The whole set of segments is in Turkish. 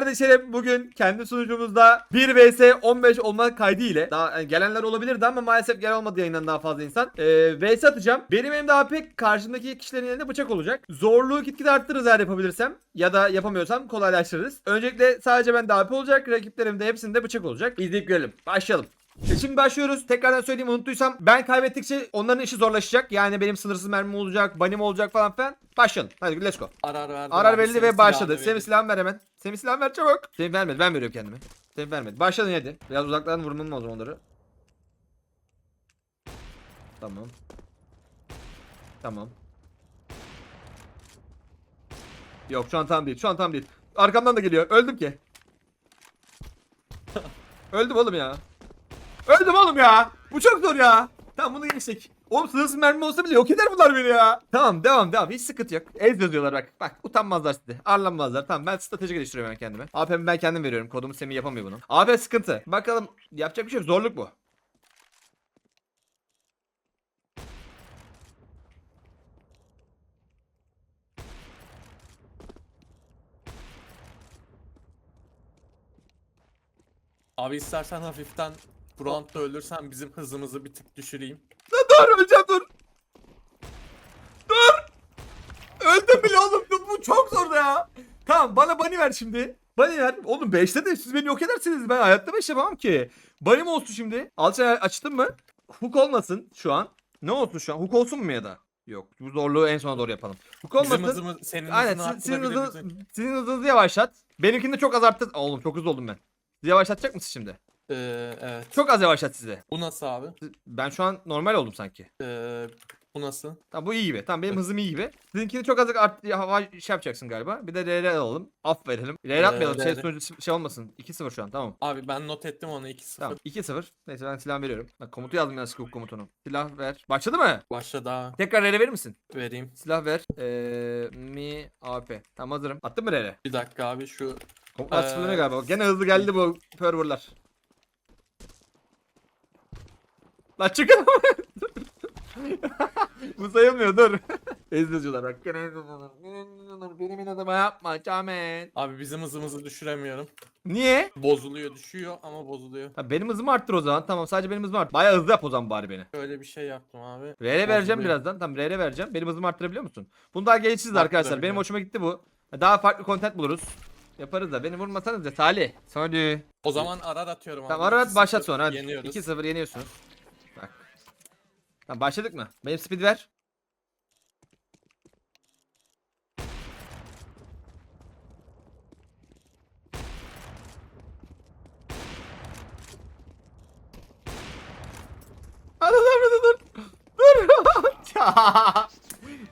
kardeşlerim bugün kendi sunucumuzda 1 vs 15 olma kaydı ile daha yani gelenler olabilirdi ama maalesef gelen olmadı yayından daha fazla insan. Ee, vs atacağım. Benim elimde AP karşımdaki kişilerin elinde bıçak olacak. Zorluğu gitgide arttırırız eğer yapabilirsem ya da yapamıyorsam kolaylaştırırız. Öncelikle sadece bende AP olacak. Rakiplerimde hepsinde bıçak olacak. İzleyip görelim. Başlayalım. E Şimdi başlıyoruz. Tekrardan söyleyeyim unuttuysam ben kaybettikçe onların işi zorlaşacak. Yani benim sınırsız mermim olacak, banim olacak falan filan. Başlayalım. Hadi let's go. Arar verdi. Arar abi, verildi ve başladı. silahını Semih verdi. silahımı ver hemen. Semih silahımı ver çabuk. Semih vermedi. Ben veriyorum kendime. Semih vermedi. Başladın hadi. Biraz uzaktan vurmam lazım onları. Tamam. Tamam. Yok şu an tam değil. Şu an tam değil. Arkamdan da geliyor. Öldüm ki. Öldüm oğlum ya. Öldüm oğlum ya. Bu çok zor ya. Tamam bunu geçtik. Oğlum sınırsız mermi olsa bile yok eder bunlar beni ya. Tamam devam devam. Hiç sıkıntı yok. Ez yazıyorlar bak. Bak utanmazlar size. Arlanmazlar. Tamam ben strateji geliştiriyorum ben kendime. AP'mi ben kendim veriyorum. Kodumu Semih yapamıyor bunu. AP sıkıntı. Bakalım yapacak bir şey yok. Zorluk bu. Abi istersen hafiften bu roundda ölürsen bizim hızımızı bir tık düşüreyim. Dur öleceğim dur. Dur. Öldüm bile oğlum. Bu- çok zor ya. Tamam bana bunny ver şimdi. Bunny ver. Oğlum 5'te de siz beni yok edersiniz. Ben hayatta 5 yapamam ki. Bunny mi olsun şimdi? Alçay açtın mı? Hook olmasın şu an. Ne olsun şu an? Hook olsun mu ya da? Yok. Bu zorluğu en sona doğru yapalım. Hook Bizim olmasın. hızımız senin Aynen hızını siz- sizin, hızınız, arttırabilir sizin hızınızı yavaşlat. Benimkini de çok az arttır. Aa, Oğlum çok hızlı oldum ben. Siz yavaşlatacak mısın şimdi? Ee, evet. Çok az yavaşlat size. Bu nasıl abi? Ben şu an normal oldum sanki. Ee, bu nasıl? Tamam bu iyi gibi. Tamam benim hızım iyi gibi. Sizinkini çok azıcık art hava şey yapacaksın galiba. Bir de RR alalım. Aff verelim. Atmayalım. Ee, Şey, RR. sonucu şey olmasın. 2-0 şu an tamam. Abi ben not ettim onu 2-0. Tamam 2-0. Neyse ben silah veriyorum. Bak komutu yazdım ya skill komutunu. Silah ver. Başladı mı? Başladı abi. Tekrar RR verir misin? Vereyim. Silah ver. Ee, mi AP. Tamam hazırım. Attın mı RR? Bir dakika abi şu Komutlar Ee, sıfırlanıyor galiba. Gene hızlı geldi bu serverlar. Lan çıkın. bu sayılmıyor dur. Ezdiyorlar bak. Benim inadıma yapma Camen. abi bizim hızımızı düşüremiyorum. Niye? Bozuluyor düşüyor ama bozuluyor. Ha, benim hızımı arttır o zaman. Tamam sadece benim hızımı arttır. Bayağı hızlı yap o zaman bari beni. Öyle bir şey yaptım abi. RR vereceğim birazdan. Tamam RR vereceğim. Benim hızımı arttırabiliyor musun? Bunu daha gelişsiz arkadaşlar. Benim hoşuma gitti bu. Daha farklı content buluruz. Yaparız da. Beni vurmasanız da Salih. Hadi. O zaman arar atıyorum abi. Tamam ara at 2-0 başlat sonra hadi. Yeniyoruz. 2-0 yeniyorsunuz. Tamam başladık mı? Benim speed ver. Dur dur dur. Dur. Ya.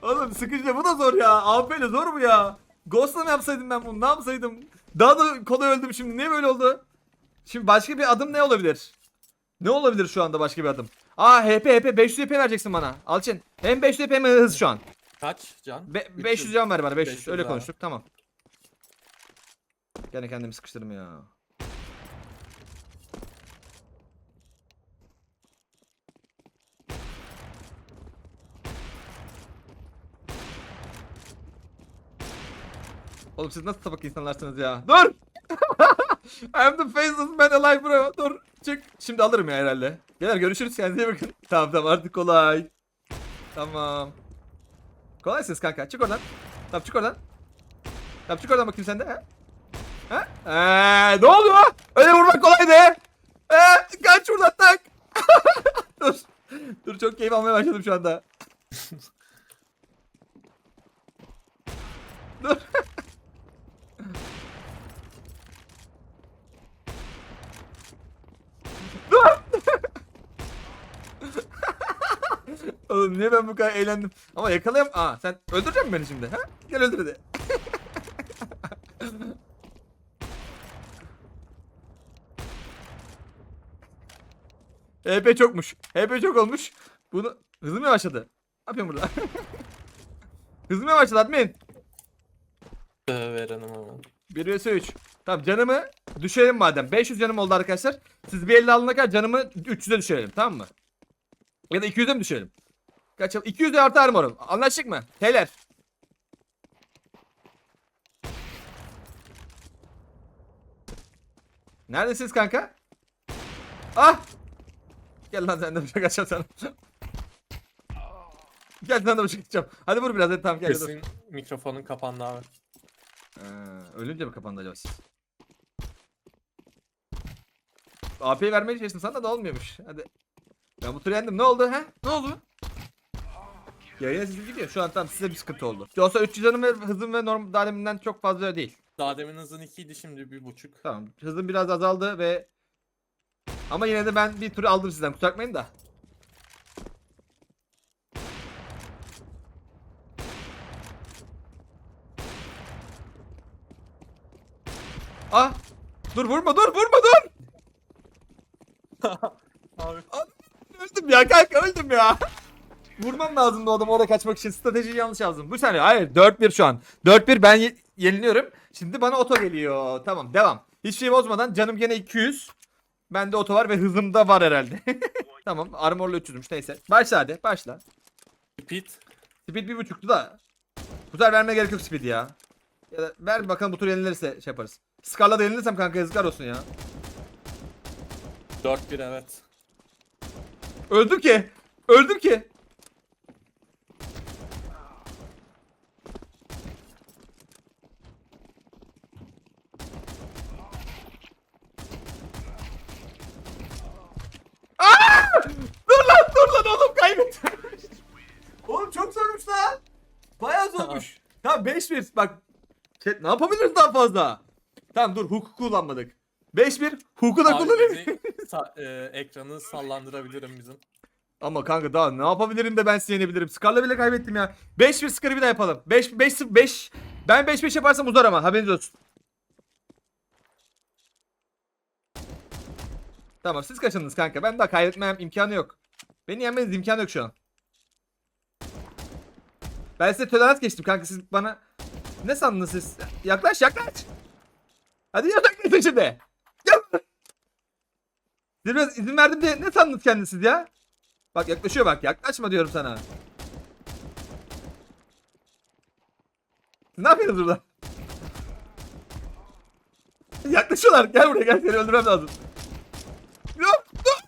Oğlum sıkıcı bu da zor ya. AP zor mu ya? Ghost'la mı yapsaydım ben bunu? Ne yapsaydım? Daha da kolay öldüm şimdi. Niye böyle oldu? Şimdi başka bir adım ne olabilir? Ne olabilir şu anda başka bir adım? Aa HP HP 500 HP vereceksin bana. Alçın. Hem 500 HP hem hız şu an. Kaç can? Be- 300. 500 can ver bana 500. 500 Öyle abi. konuştuk tamam. Gene kendimi sıkıştırdım ya. Oğlum siz nasıl tabak insanlarsınız ya? Dur! I am the faceless man alive bro. Dur. Çık. Şimdi alırım ya herhalde. Beyler görüşürüz kendinize bakın. Tamam tamam artık kolay. Tamam. Kolaysınız kanka. Çık oradan. Tamam çık oradan. Tamam çık oradan bakayım sen de. Ha? Ha? Ee, ne oluyor? Öyle vurmak kolay de. Ee, kaç buradan tak. Dur. Dur çok keyif almaya başladım şu anda. Dur. Dur. Oğlum niye ben bu kadar eğlendim? Ama yakalayam... Aa sen öldürecek misin beni şimdi? Ha? Gel öldür hadi. HP çokmuş. HP çok olmuş. Bunu hızım yavaşladı. Ne yapıyorsun burada? hızım yavaşladı admin. Ee, verelim ama. 1 vs 3. Tamam canımı düşürelim madem. 500 canım oldu arkadaşlar. Siz bir 50 alana kadar canımı 300'e düşürelim tamam mı? Ya da 200'e mi düşürelim? Kaç 200 de artı armorum. Anlaştık mı? Beyler. Neredesiniz kanka? Ah! Gel lan sen de bıçak açacağım sana. Gel sen de bıçak açacağım. Hadi vur biraz hadi tamam gel. dur. Kesin mikrofonun kapandı abi. Ee, ölünce mi kapandı acaba siz? AP'yi vermeye çalıştım sana da olmuyormuş. Hadi. Ben bu turu yendim. Ne oldu he? Ne oldu? Yayına sizi gidiyor. Şu an tam size bir sıkıntı oldu. Yoksa 300 canım ve hızım ve normal dalemimden çok fazla değil. Daha demin hızın 2'ydi şimdi 1.5. Tamam. Hızım biraz azaldı ve ama yine de ben bir turu aldım sizden. Kusura bakmayın da. Ah! Dur vurma dur vurma dur! Abi Öldüm ya kanka öldüm ya. Vurmam lazımdı o adamı oraya kaçmak için. Stratejiyi yanlış yazdım. Bu saniye hayır 4-1 şu an. 4-1 ben ye- yeniliyorum. Şimdi bana oto geliyor. Tamam devam. Hiç şey bozmadan canım gene 200. Bende oto var ve hızım da var herhalde. tamam armorlu 300'müş neyse. Başla hadi başla. speed. Speed 1.5'tu da. Bu sefer vermeye gerek yok speed ya. Ya da ver bakalım bu tur yenilirse şey yaparız. Scar'la da yenilirsem kanka yazıklar olsun ya. 4-1 evet. Öldüm ki. Öldüm ki. Aa! Dur lan dur lan oğlum kaybettim. oğlum çok zormuş lan. Bayağı zormuş. tamam 5-1 bak. Chat, ne yapabiliriz daha fazla? Tamam dur huku kullanmadık. 5-1 huku da Abi kullanayım. bizi sa- e, ekranı sallandırabilirim bizim. Ama kanka daha ne yapabilirim de ben sizi yenebilirim. Scar'la bile kaybettim ya. 5-1 Scar'ı bir daha yapalım. 5 5 5 Ben 5-5 yaparsam uzar ama haberiniz olsun. Tamam siz kaçındınız kanka. Ben daha kaybetmem imkanı yok. Beni yenmeniz imkanı yok şu an. Ben size tolerans geçtim kanka siz bana ne sandınız siz? Yaklaş yaklaş. Hadi yaklaşın şimdi. Size biraz izin verdim diye ne sandınız kendiniz siz ya? Bak yaklaşıyor bak yaklaşma diyorum sana. Siz Ne yapıyorsunuz burada? Yaklaşıyorlar. Gel buraya gel seni öldürmem lazım. Yok. Dur.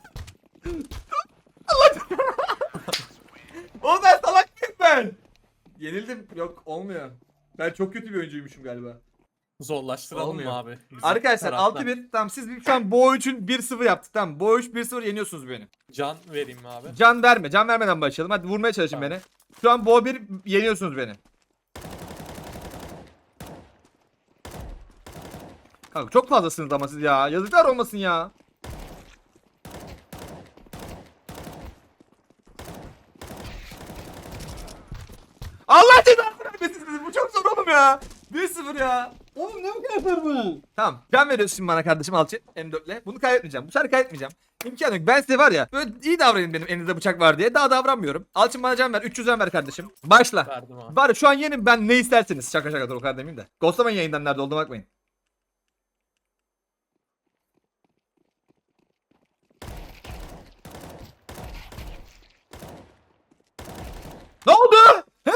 Allah Oğlum ben salak mıyım ben? Yenildim. Yok olmuyor. Ben çok kötü bir oyuncuymuşum galiba. Zorlaştıralım Olmuyor. mı abi? Bizim Arkadaşlar taraftan. 6-1. Tamam siz şu an Bo 3'ün 1-0 yaptık. Tamam Bo 3 1-0 yeniyorsunuz beni. Can vereyim mi abi? Can verme. Can vermeden başlayalım. Hadi vurmaya çalışın Tamam. beni. Şu an Bo 1 yeniyorsunuz beni. Kanka çok fazlasınız ama siz ya. Yazıklar olmasın ya. Allah cezanı vermesin sizi. Bu çok zor oğlum ya. 1-0 ya. Oğlum ne bu kadar bu? Tamam. Can veriyorsun bana kardeşim Alçı. M4'le. Bunu kaybetmeyeceğim. Bu sefer kaybetmeyeceğim. İmkanı yok. Ben size var ya böyle iyi davranın benim elinizde bıçak var diye. Daha davranmıyorum. Alçın bana can ver. 300 can ver kardeşim. Başla. Verdim abi. Var ya şu an yenin ben ne isterseniz. Şaka şaka dur o kadar demeyeyim de. Ghostlamayın yayından nerede olduğuna bakmayın. Ne oldu? He?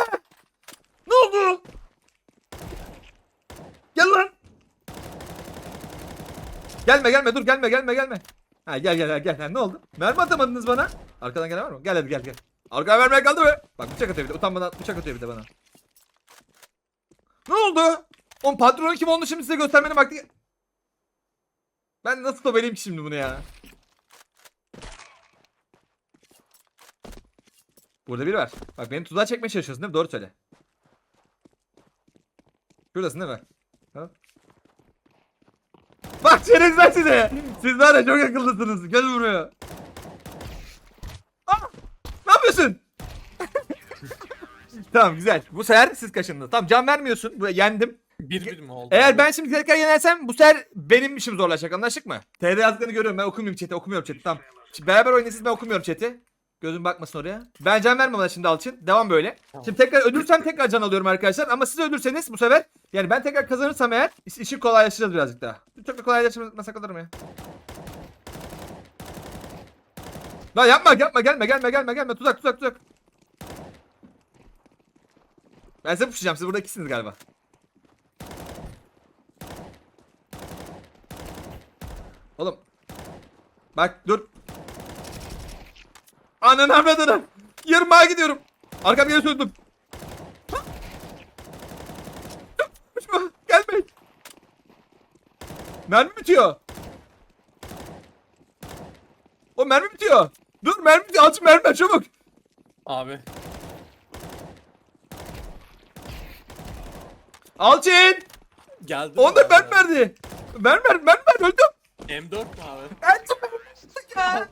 Ne oldu? Gel lan. Gelme gelme dur gelme gelme gelme. Ha gel gel gel. Ha, ne oldu? Mermi atamadınız bana. Arkadan gelen var mı? Gel hadi gel gel. Arkaya vermeye kaldı mı? Bak bıçak atıyor bir de. Utanmadan bıçak atıyor bir de bana. Ne oldu? Oğlum patronun kim olduğunu şimdi size göstermenin vakti. Ben nasıl tobeleyim ki şimdi bunu ya? Burada biri var. Bak beni tuzağa çekmeye çalışıyorsun değil mi? Doğru söyle. Şuradasın değil mi? Ha? Bak çerezler size. Siz var ya çok akıllısınız. Gel buraya. Aa, ne yapıyorsun? tamam güzel. Bu sefer siz kaşındınız. Tamam can vermiyorsun. Bu yendim. 1-1 mi oldu? Eğer ben şimdi tekrar yenersem bu sefer benim işim zorlaşacak. Anlaştık mı? TR yazdıklarını görüyorum. Ben okumuyorum chat'i. Okumuyorum chat'i. Tamam. Şimdi beraber oynayın siz ben okumuyorum chat'i. Gözüm bakmasın oraya. Ben can vermem bana şimdi Alçın. Devam böyle. Tamam. Şimdi tekrar ölürsem tekrar can alıyorum arkadaşlar. Ama siz ölürseniz bu sefer yani ben tekrar kazanırsam eğer iş- işi kolaylaştıracağız birazcık daha. Çok da kolaylaştırmasak olur mu ya? Lan yapma yapma gelme gelme gelme gelme tuzak tuzak tuzak. Ben size pushlayacağım siz burada ikisiniz galiba. Oğlum. Bak dur. Ananı avradını. Yırmağa gidiyorum. Arkam geri söndüm. Gelme. Mermi bitiyor. O mermi bitiyor. Dur mermi bitiyor. Aç mermi ver, çabuk. Abi Alçin. geldi. Onu da ben verdi. Ver, ben ver öldüm. M4 mü abi? Ben ya.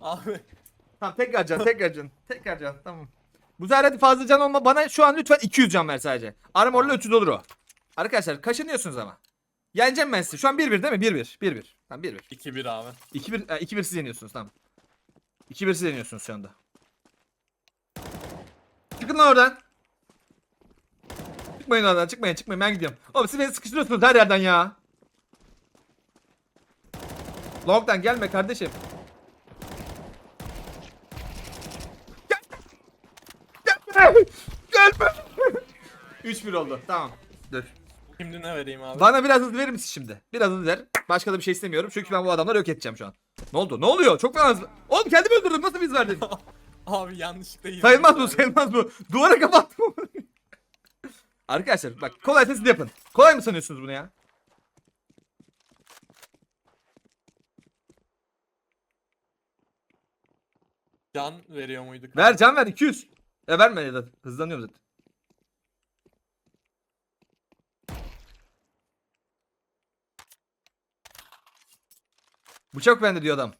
Abi Tamam tekrar can tekrar can. Tekrar can tamam. Bu sefer fazla can olma bana şu an lütfen 200 can ver sadece. Armorla 300 olur o. Arkadaşlar kaşınıyorsunuz ama. Yeneceğim ben sizi. Şu an 1-1 değil mi? 1-1. 1-1. Tamam 1-1. 2-1 abi. 2-1 e, 2-1 siz yeniyorsunuz tamam. 2-1 siz yeniyorsunuz şu anda. Çıkın lan oradan. Çıkmayın oradan çıkmayın çıkmayın ben gidiyorum. Oğlum siz beni sıkıştırıyorsunuz her yerden ya. Long'dan gelme kardeşim. Gelme. Gelme. 3-1 oldu tamam. Dur. Şimdi ne vereyim abi? Bana biraz hızlı verir misin şimdi? Biraz hızlı ver. Başka da bir şey istemiyorum. Çünkü ben bu adamları yok edeceğim şu an. Ne oldu? Ne oluyor? Çok fena hızlı. Oğlum kendimi öldürdüm. Nasıl biz verdin? Abi yanlışlıkla yedim. sayılmaz bu sayılmaz bu. Duvara kapattım. Arkadaşlar bak kolay siz de yapın. Kolay mı sanıyorsunuz bunu ya? Can veriyor muyduk? Ver can ver 200. E verme ya da hızlanıyorum zaten. Bıçak bende diyor adam.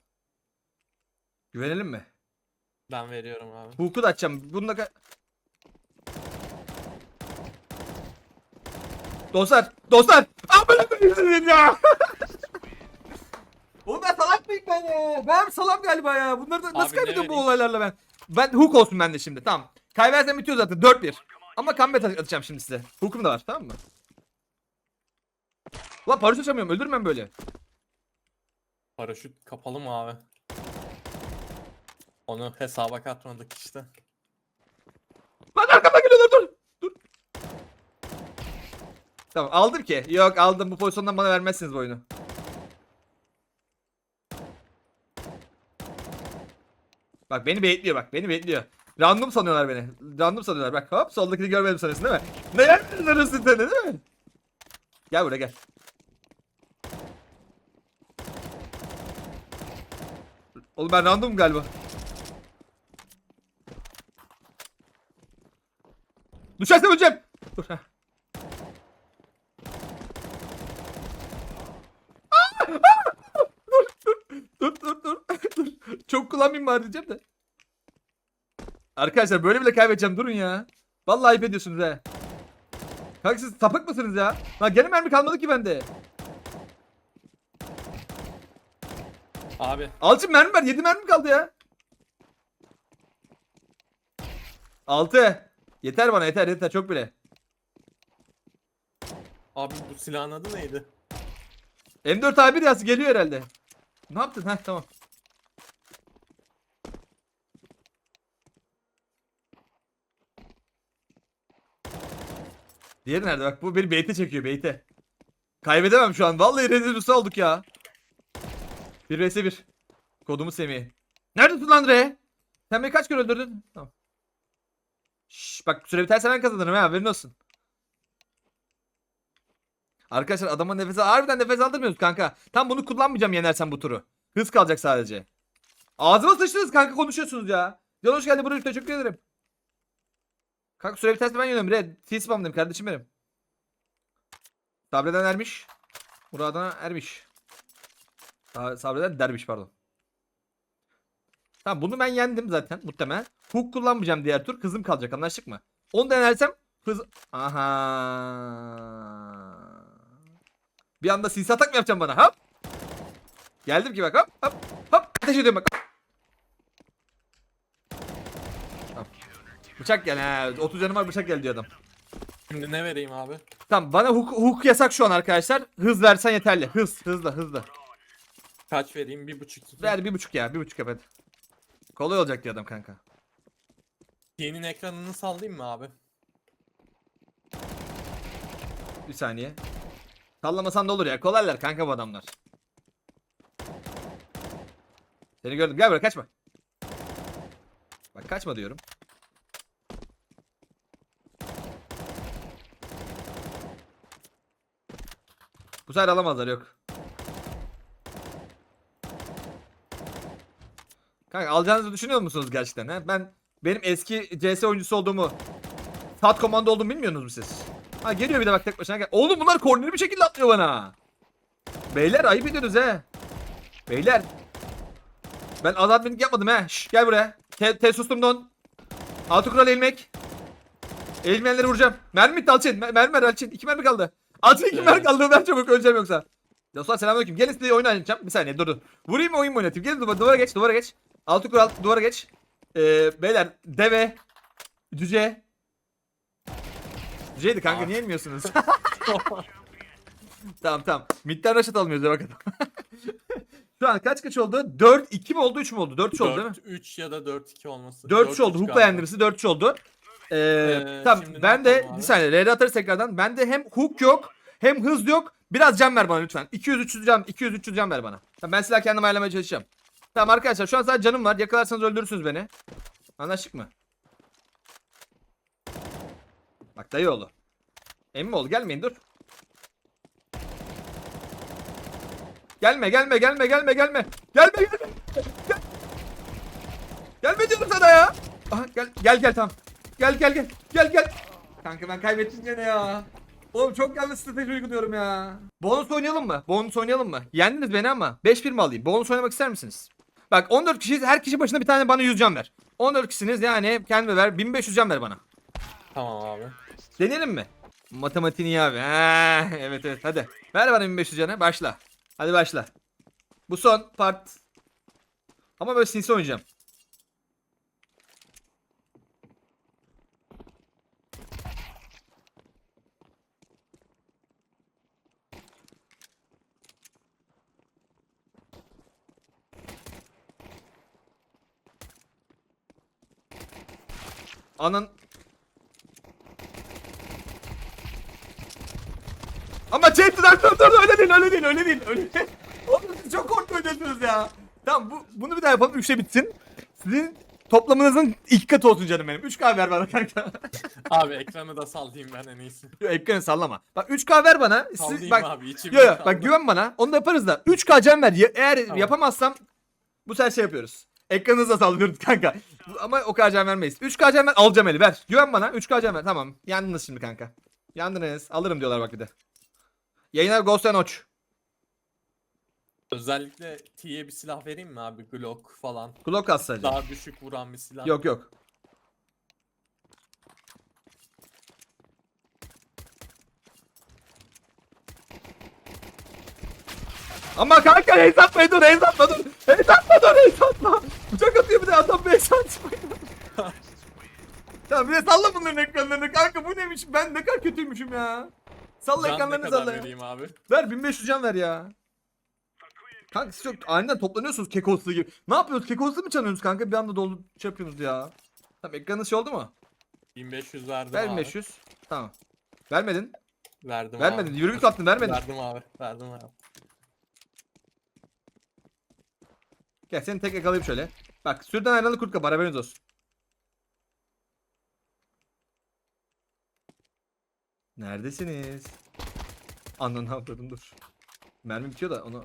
Güvenelim mi? Ben veriyorum abi. Huku da açacağım. Bununla ka- Dostlar, dostlar. Amına koyayım ya. Oğlum ben salak mıyım ben ya? Ben salak galiba ya. Bunları da nasıl Abi ne kaybediyorum bu vereyim? olaylarla ben? Ben hook olsun bende şimdi. Tamam. Kaybedersem bitiyor zaten 4-1. Ama comeback atacağım şimdi size. Hookum da var tamam mı? Ulan paraşüt açamıyorum. Öldürmem böyle. Paraşüt kapalı mı abi? Onu hesaba katmadık işte. Lan arkamdan geliyorlar dur. Dur. Tamam aldım ki. Yok aldım bu pozisyondan bana vermezsiniz bu oyunu. Bak beni bekliyor bak beni bekliyor. Random sanıyorlar beni. Random sanıyorlar bak hop soldakini görmedim sanıyorsun değil mi? Ne sanıyorsun sen de, değil mi? Gel buraya gel. Oğlum ben randomum galiba. Düşersem öleceğim. Dur. heh. Dur dur dur dur dur. Çok kullanmayayım bari diyeceğim de. Arkadaşlar böyle bile kaybedeceğim durun ya. Vallahi ayıp ediyorsunuz he. Kanka siz sapık mısınız ya? Lan gene mermi kalmadı ki bende. Abi Alçın mermi ver. 7 mermi kaldı ya. 6. Yeter bana yeter yeter çok bile. abi bu silahın adı neydi? M4 A1 yazdı geliyor herhalde. Ne yaptın? Heh tamam. Diğeri nerede? Bak bu beni bait'e çekiyor bait'e. Kaybedemem şu an. Vallahi rezil rüsva olduk ya. 1 vs 1. Kodumu Semih. Neredesin lan Re? Sen beni kaç kere öldürdün? Tamam. Şş, bak süre biterse ben kazanırım ha haberin olsun. Arkadaşlar adama nefes al. Harbiden nefes aldırmıyoruz kanka. Tam bunu kullanmayacağım yenersen bu turu. Hız kalacak sadece. Ağzıma sıçtınız kanka konuşuyorsunuz ya. Can hoş geldin Buraya teşekkür ederim. Kanka süre biterse ben yeniyorum. Red. T-spam'dayım kardeşim benim. Sabreden ermiş. Muradına ermiş. Sa- Sabreden dermiş pardon. Tamam bunu ben yendim zaten muhtemelen. Hook kullanmayacağım diğer tur. Hızım kalacak anlaştık mı? Onu denersem hız... Aha. Bir anda sinsi atak mı yapacaksın bana? Hop. Geldim ki bak hop hop hop. Ateş ediyorum bak. Tamam. Bıçak gel ha. 30 canım var bıçak gel diyor adam. Şimdi ne vereyim abi? Tamam bana hook, hook yasak şu an arkadaşlar. Hız versen yeterli. Hız hızlı hızlı. Kaç vereyim? Bir buçuk iki. Ver bir buçuk ya bir buçuk yap hadi. Kolay olacak diyor adam kanka. Yeni ekranını sallayayım mı abi? Bir saniye. Sallamasan da olur ya. Kolaylar kanka bu adamlar. Seni gördüm. Gel buraya kaçma. Bak kaçma diyorum. Bu sefer alamazlar yok. Kanka alacağınızı düşünüyor musunuz gerçekten? He? Ben benim eski CS oyuncusu olduğumu, sat komando olduğumu bilmiyorsunuz mu siz? Ha geliyor bir de bak tek başına gel. Oğlum bunlar korneri bir şekilde atlıyor bana. Beyler ayıp ediyorsunuz he. Beyler. Ben azatmenlik yapmadım he. Şş, gel buraya. Te, te sustum don. Altı kural ilmek. Eğilmeyenleri vuracağım. Mermi bitti Alçin. Mer mermi ver Alçin. İki mermi kaldı. Evet. mermi kaldı. Ben çabuk öleceğim yoksa. Dostlar selamünaleyküm. Gelin size oyun oynayacağım. Bir saniye dur dur. Vurayım mı oyun mu oynatayım? Gelin duvara, duvara geç duvara geç. Altı kural duvara geç. Ee, beyler deve. Cüce. Cüceydi kanka Aa. niye inmiyorsunuz? tamam tamam. Midden rush almıyoruz ya bakalım. Şu an kaç kaç oldu? 4-2 mi oldu 3 mü oldu? 4-3 oldu değil mi? 4-3 ya da 4-2 olması. 4-3 oldu. 4-3 Hook galiba. beğendirisi 4-3 oldu. Ee, Ee, tamam şimdi ne ben de yapalım abi? bir saniye RD atarız tekrardan. Ben de hem hook yok hem hız yok. Biraz can ver bana lütfen. 200-300 can 200-300 can ver bana. Tamam, ben silah kendim ayarlamaya çalışacağım. Tamam arkadaşlar şu an sadece canım var. Yakalarsanız öldürürsünüz beni. Anlaştık mı? Bak dayı oğlu. Emin oğlu gelmeyin dur. Gelme gelme gelme gelme gelme. Gelme gelme. Gel. Gelme diyorum sana ya. Aha gel gel gel tamam. Gel gel gel. Gel gel. Kanka ben kaybettim gene ya. Oğlum çok yanlış strateji uyguluyorum ya. Bonus oynayalım mı? Bonus oynayalım mı? Yendiniz beni ama 5-1 mi alayım? Bonus oynamak ister misiniz? Bak 14 kişiyiz. Her kişi başına bir tane bana 100 can ver. 14 kişisiniz yani kendime ver. 1500 can ver bana. Tamam abi. Deneyelim mi? Matematiğini iyi abi. Ha, evet evet hadi. Ver bana 1500 canı başla. Hadi başla. Bu son part. Ama böyle sinsi oynayacağım. Anan Ama chat dur dur öyle değil öyle değil öyle değil öyle değil. Oğlum siz çok oynuyorsunuz ya. Tamam bu, bunu bir daha yapalım 3'te bitsin. Sizin toplamınızın iki katı olsun canım benim. 3K ver bana kanka. Abi ekranı da sallayayım ben en iyisi. Yo, ekranı sallama. Bak 3K ver bana. Siz, Sallayayım bak, abi içimde yo yo kaldı. bak güven bana. Onu da yaparız da. 3K can ver. Ya- Eğer Tamam. yapamazsam bu sefer şey yapıyoruz. Ekranınıza sallıyoruz kanka. Ama o kadar can vermeyiz. 3K can ver alacağım eli ver. Güven bana 3K can ver. Tamam. Yandınız şimdi kanka. Yandınız. Alırım diyorlar bak bir de. Yayınlar Ghost and Watch. Özellikle T'ye bir silah vereyim mi abi? Glock falan. Glock az sadece. Daha düşük vuran bir silah. Yok yok. Ama kanka hesapla dur hesapla dur. Hesapla dur hesapla. Bıçak atıyor bir de adam bir hesap Tamam bir de salla bunların ekranlarını kanka bu neymiş ben ne kadar kötüymüşüm ya. Salla Can ne ekranlarını kadar salla ya. vereyim abi? Ver 1500 can ver ya. Kanka siz çok aniden toplanıyorsunuz kekoslu gibi. Ne yapıyorsunuz? Kekoslu mu çalıyorsunuz kanka? Bir anda dolu şey yapıyorsunuz ya. Tamam ekranınız şey oldu mu? 1500 verdim Ver abi. 1500. Tamam. Vermedin. Verdim Vermedin. abi. Yürü git attın vermedin. Verdim abi. Verdim abi. Gel seni tek yakalayayım şöyle. Bak sürüden ayrılan kurt kapar haberiniz olsun. Neredesiniz? Ananı avladım dur. Mermi bitiyor da onu...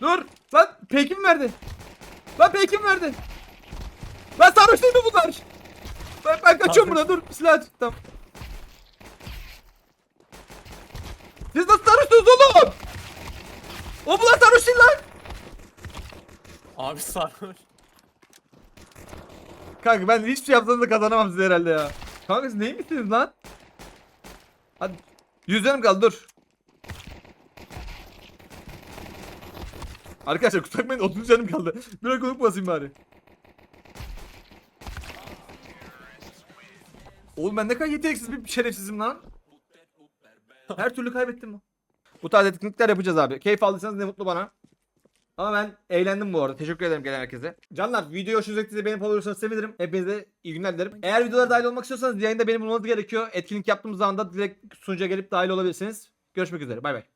Dur! Lan peki mi verdi? Lan peki mi verdi? Lan sarhoş değil mi bunlar? Ben, ben kaçıyorum Sarhoş. buradan dur silah aç. Tamam. Siz nasıl sarhoşsunuz oğlum? O bunlar sarhoş değil lan. Abi sarhoş. Kanka ben hiçbir şey yapsanız da kazanamam sizi herhalde ya. Kanka siz neymişsiniz lan? Hadi. Yüz canım kaldı dur. Arkadaşlar kusura bakmayın 30 canım kaldı. Bir konuk basayım bari. Oğlum ben ne kadar yeteneksiz bir şerefsizim lan. Her türlü kaybettim. Bu tarz etkinlikler yapacağız abi. Keyif aldıysanız ne mutlu bana. Ama ben eğlendim bu arada. Teşekkür ederim gelen herkese. Canlar video hoşunuza gittiyse beğenip olursanız sevinirim. Hepinize iyi günler dilerim. Eğer videolara dahil olmak istiyorsanız yayında beni bulmanız gerekiyor. Etkinlik yaptığımız zaman da direkt sunucuya gelip dahil olabilirsiniz. Görüşmek üzere. Bay bay.